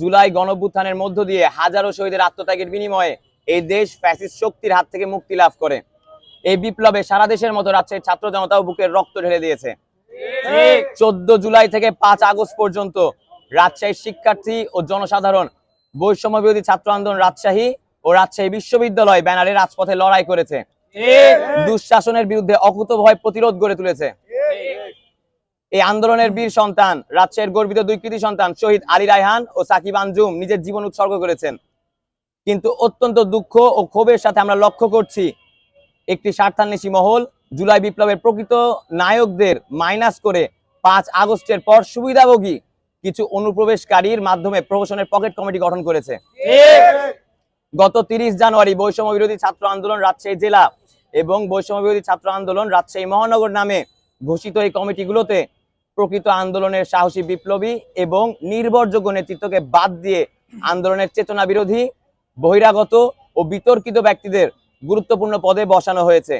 জুলাই গণভ্যুত্থানের মধ্য দিয়ে হাজারো শহীদের আত্মত্যাগের বিনিময়ে এই দেশ ফ্যাসিস্ট শক্তির হাত থেকে মুক্তি লাভ করে। এই বিপ্লবে সারা দেশের মতো রাজশাহীর ছাত্র জনতাও বুকের রক্ত ঢেলে দিয়েছে। চোদ্দ জুলাই থেকে পাঁচ আগস্ট পর্যন্ত রাজশাহীর শিক্ষার্থী ও জনসাধারণ বৈষম্য বিরোধী ছাত্র আন্দোলন রাজশাহী ও রাজশাহী বিশ্ববিদ্যালয় ব্যানারে রাজপথে লড়াই করেছে। দুঃশাসনের বিরুদ্ধে অকুতভয় প্রতিরোধ গড়ে তুলেছে। এই আন্দোলনের বীর সন্তান, রাজশাহীর গর্বিত দুই কৃতি সন্তান, শহীদ আলী রায়হান ও সাকিব আঞ্জুম নিজের জীবন উৎসর্গ করেছেন। কিন্তু অত্যন্ত দুঃখ ও ক্ষোভের সাথে আমরা লক্ষ্য করছি, একটি স্বার্থান্বেষী মহল জুলাই বিপ্লবের প্রকৃত নায়কদের মাইনাস করে পাঁচ আগস্টের পর সুবিধাভোগী কিছু অনুপ্রবেশকারীর মাধ্যমে প্রহসনের পকেট কমিটি গঠন করেছে। গত তিরিশ জানুয়ারি বৈষম্য বিরোধী ছাত্র আন্দোলন রাজশাহী জেলা এবং বৈষম্য বিরোধী ছাত্র আন্দোলন রাজশাহী মহানগর নামে ঘোষিত এই কমিটিগুলোতে প্রকৃত আন্দোলনের সাহসী বিপ্লবী এবং নির্ভরযোগ্য নেতৃত্বকে বাদ দিয়ে আন্দোলনের চেতনা বিরোধী বহিরাগত ও বিতর্কিত ব্যক্তিদের গুরুত্বপূর্ণ পদে বসানো হয়েছে।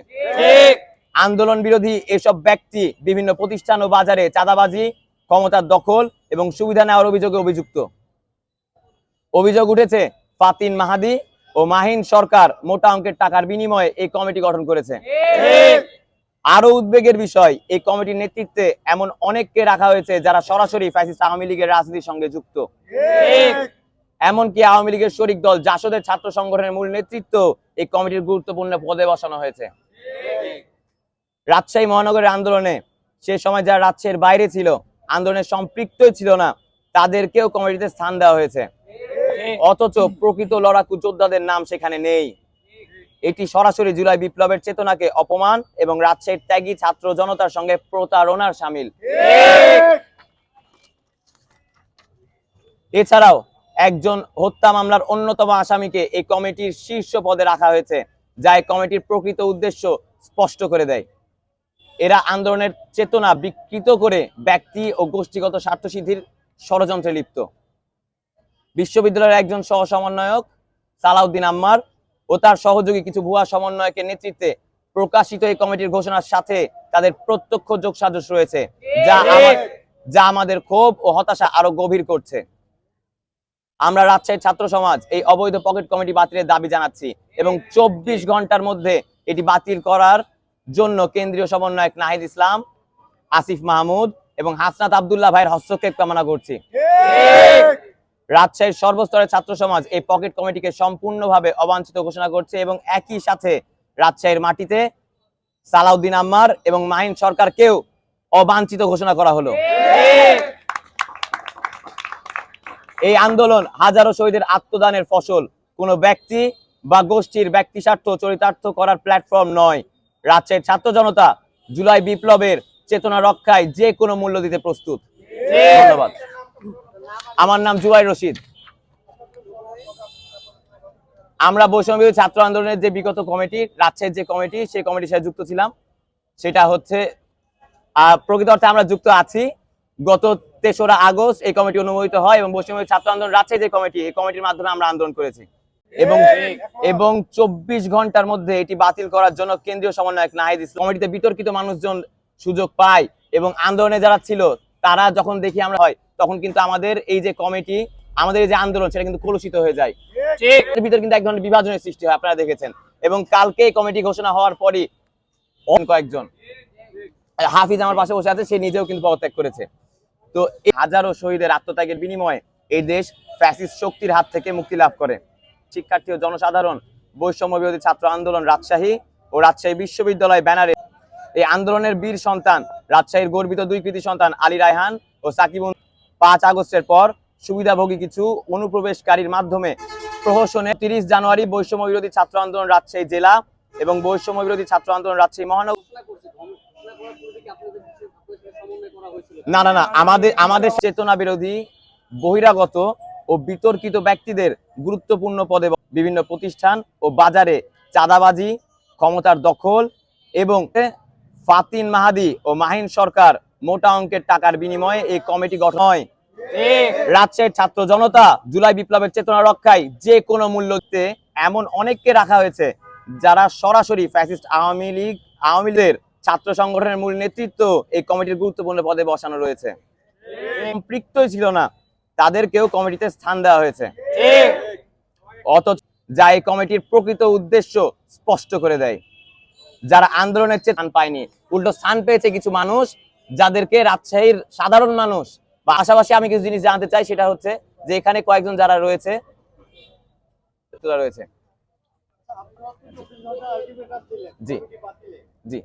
আন্দোলন বিরোধী এসব ব্যক্তি বিভিন্ন প্রতিষ্ঠান ও বাজারে চাঁদাবাজি ক্ষমতার দখল এবং সুবিধা নেওয়ার অভিযোগে অভিযুক্ত। অভিযোগ উঠেছে ফাতিন মাহাদি ও মাহিন সরকার মোটা অঙ্কের টাকার বিনিময়ে এই কমিটি গঠন করেছে। আরও উদ্বেগের বিষয় এই কমিটির নেতৃত্বে এমন অনেককে রাখা হয়েছে যারা সরাসরি ফ্যাসিস্ট আওয়ামী লীগের রাজনীতির সঙ্গে যুক্ত। এমনকি আওয়ামী লীগের শরিক দল জাসদের ছাত্র সংগঠনের মূল নেতৃত্ব এই কমিটির গুরুত্বপূর্ণ পদে বসানো হয়েছে। রাজশাহী মহানগরের আন্দোলনে সে সময় যারা রাজশাহীর বাইরে ছিল আন্দোলনে সম্পৃক্তই ছিল না তাদেরকেও কমিটিতে স্থান দেওয়া হয়েছে। অথচ প্রকৃত লড়াকু যোদ্ধাদের নাম সেখানে নেই। এটি সরাসরি জুলাই বিপ্লবের চেতনাকে অপমান এবং রাজশাহীর ত্যাগী ছাত্র জনতার সঙ্গে প্রতারণার সামিল। এছাড়াও একজন হত্যা মামলার অন্যতম আসামিকে এই কমিটির শীর্ষ পদে রাখা হয়েছে, যা এই কমিটির প্রকৃত উদ্দেশ্য স্পষ্ট করে দেয়। এরা আন্দোলনের চেতনা বিকৃত করে ব্যক্তি ও গোষ্ঠীগত স্বার্থসিদ্ধির ষড়যন্ত্রে লিপ্ত। বিশ্ববিদ্যালয়ের একজন সহ সমন্বয়ক সালাউদ্দিন আম্মার ও তার সহযোগী কিছু ভুয়া সমন্বয়কের নেতৃত্বে প্রকাশিত এই কমিটির ঘোষণার সাথে তাদের প্রত্যক্ষ যোগসাজশ রয়েছে যা যা আমাদের ক্ষোভ ও হতাশা আরও গভীর করছে। আমরা রাজশাহীর ছাত্র সমাজ এই অবৈধ পকেট কমিটি বাতিলের দাবি জানাচ্ছি এবং চব্বিশ ঘণ্টার মধ্যে এটি বাতিল করার জন্য কেন্দ্রীয় সমন্বয়ক নাহিদ ইসলাম আসিফ মাহমুদ এবং হাসনাত আবদুল্লাহ ভাইয়ের হস্তক্ষেপ কামনা করছি। রাজশাহীর সর্বস্তরের ছাত্র সমাজ এই পকেট কমিটিকে সম্পূর্ণভাবে অবাঞ্ছিত ঘোষণা করছে এবং একই সাথে রাজশাহীর মাটিতে সালাউদ্দিন আম্মার এবং মাহিন সরকারকেও অবাঞ্ছিত ঘোষণা করা হলো। এই আন্দোলন হাজারো শহীদের আত্মদানের ফসল। কোনো ব্যক্তি বা গোষ্ঠীর ব্যক্তি স্বার্থ চরিতার্থ করার প্ল্যাটফর্ম নয়। রাজশাহীর ছাত্র জনতা জুলাই বিপ্লবের চেতনা রক্ষায় যে কোনো মূল্য দিতে প্রস্তুত। ধন্যবাদ। আমার নাম জুবাই রশিদ। আমরা বৈষম্য ছাত্র আন্দোলনের যে বিগত কমিটি, রাজশাহীর যে কমিটি, সেই কমিটির সাথে যুক্ত ছিলাম। সেটা হচ্ছে প্রকৃত অর্থে আমরা যুক্ত আছি। গত তেসরা আগস্ট এই কমিটি অনুমোদিত হয় এবং বৈষম্য ছাত্র আন্দোলন রাজশাহী যে কমিটি, এই কমিটির মাধ্যমে আমরা আন্দোলন করেছি। এবং এবং চব্বিশ ঘণ্টার মধ্যে এটি বাতিল করার জন্য কেন্দ্রীয় সমন্বয়ক নাহিদ ইসলাম কমিটিতে বিতর্কিত মানুষজন সুযোগ পায় এবং আন্দোলনে যারা ছিল তারা যখন দেখি আমরা হয় তখন কিন্তু আমাদের এই যে কমিটি আমাদের এই যে আন্দোলন সেটা কিন্তু কলুষিত হয়ে যায়। এর ভিতর কিন্তু এক ধরনের বিভাজনের সৃষ্টি হয় আপনারা দেখেছেন। এবং কালকে কমিটি ঘোষণা হওয়ার পরই কয়েকজন। হাফিজ আমার পাশে বসে আছে সে নিজেও কিন্তু পদত্যাগ করেছে। তো এই হাজারো শহীদের আত্মত্যাগের বিনিময়ে এই দেশ ফ্যাসিস্ট শক্তির হাত থেকে মুক্তি লাভ করে। শিক্ষার্থী ও জনসাধারণ বৈষম্য বিরোধী ছাত্র আন্দোলন রাজশাহী ও রাজশাহী বিশ্ববিদ্যালয় ব্যানারে এই আন্দোলনের বীর সন্তান রাজশাহীর গর্বিত দুই কৃতি সন্তান আলী রায়হান ও সাকিব পাঁচ আগস্টের পর সুবিধাভোগী কিছু অনুপ্রবেশকারীর মাধ্যমে প্রহসনে তিরিশ জানুয়ারি বৈষম্য বিরোধী ছাত্র আন্দোলন রাজশাহী জেলা এবং বৈষম্য বিরোধী ছাত্র আন্দোলন রাজশাহী মহানগর না না না, আমাদের আমাদের চেতনা বিরোধী, বহিরাগত ও বিতর্কিত ব্যক্তিদের গুরুত্বপূর্ণ পদে বিভিন্ন প্রতিষ্ঠান ও বাজারে চাঁদাবাজি, ক্ষমতার দখল এবং ফাতিন মাহাদি ও মাহিন সরকার মোটা অঙ্কের টাকার বিনিময়ে এই কমিটি গঠন হয়। রাজশাহীর ছাত্র জনতা জুলাই বিপ্লবের চেতনা রক্ষায় যে কোনো মূল্য দিতে এমন অনেককে রাখা হয়েছে, যারা সরাসরি ফ্যাসিস্ট আওয়ামী লীগ, আওয়ামী লীগের ছাত্র সংগঠনের মূল নেতৃত্ব এই কমিটির গুরুত্বপূর্ণ পদে বসানো রয়েছে। সম্পৃক্তই ছিল না, তাদেরকেও কমিটিতে স্থান দেওয়া হয়েছে। অথচ যা এই কমিটির প্রকৃত উদ্দেশ্য স্পষ্ট করে দেয়। যারা আন্দোলনের চেয়ে স্থান পায়নি। উল্টো স্থান পেয়েছে কিছু মানুষ যাদেরকে রাজশাহীর সাধারণ মানুষ। বা পাশাপাশি আমি কিছু জিনিস জানতে চাই, সেটা হচ্ছে যে এখানে কয়েকজন যারা রয়েছে রয়েছে। জি। জি।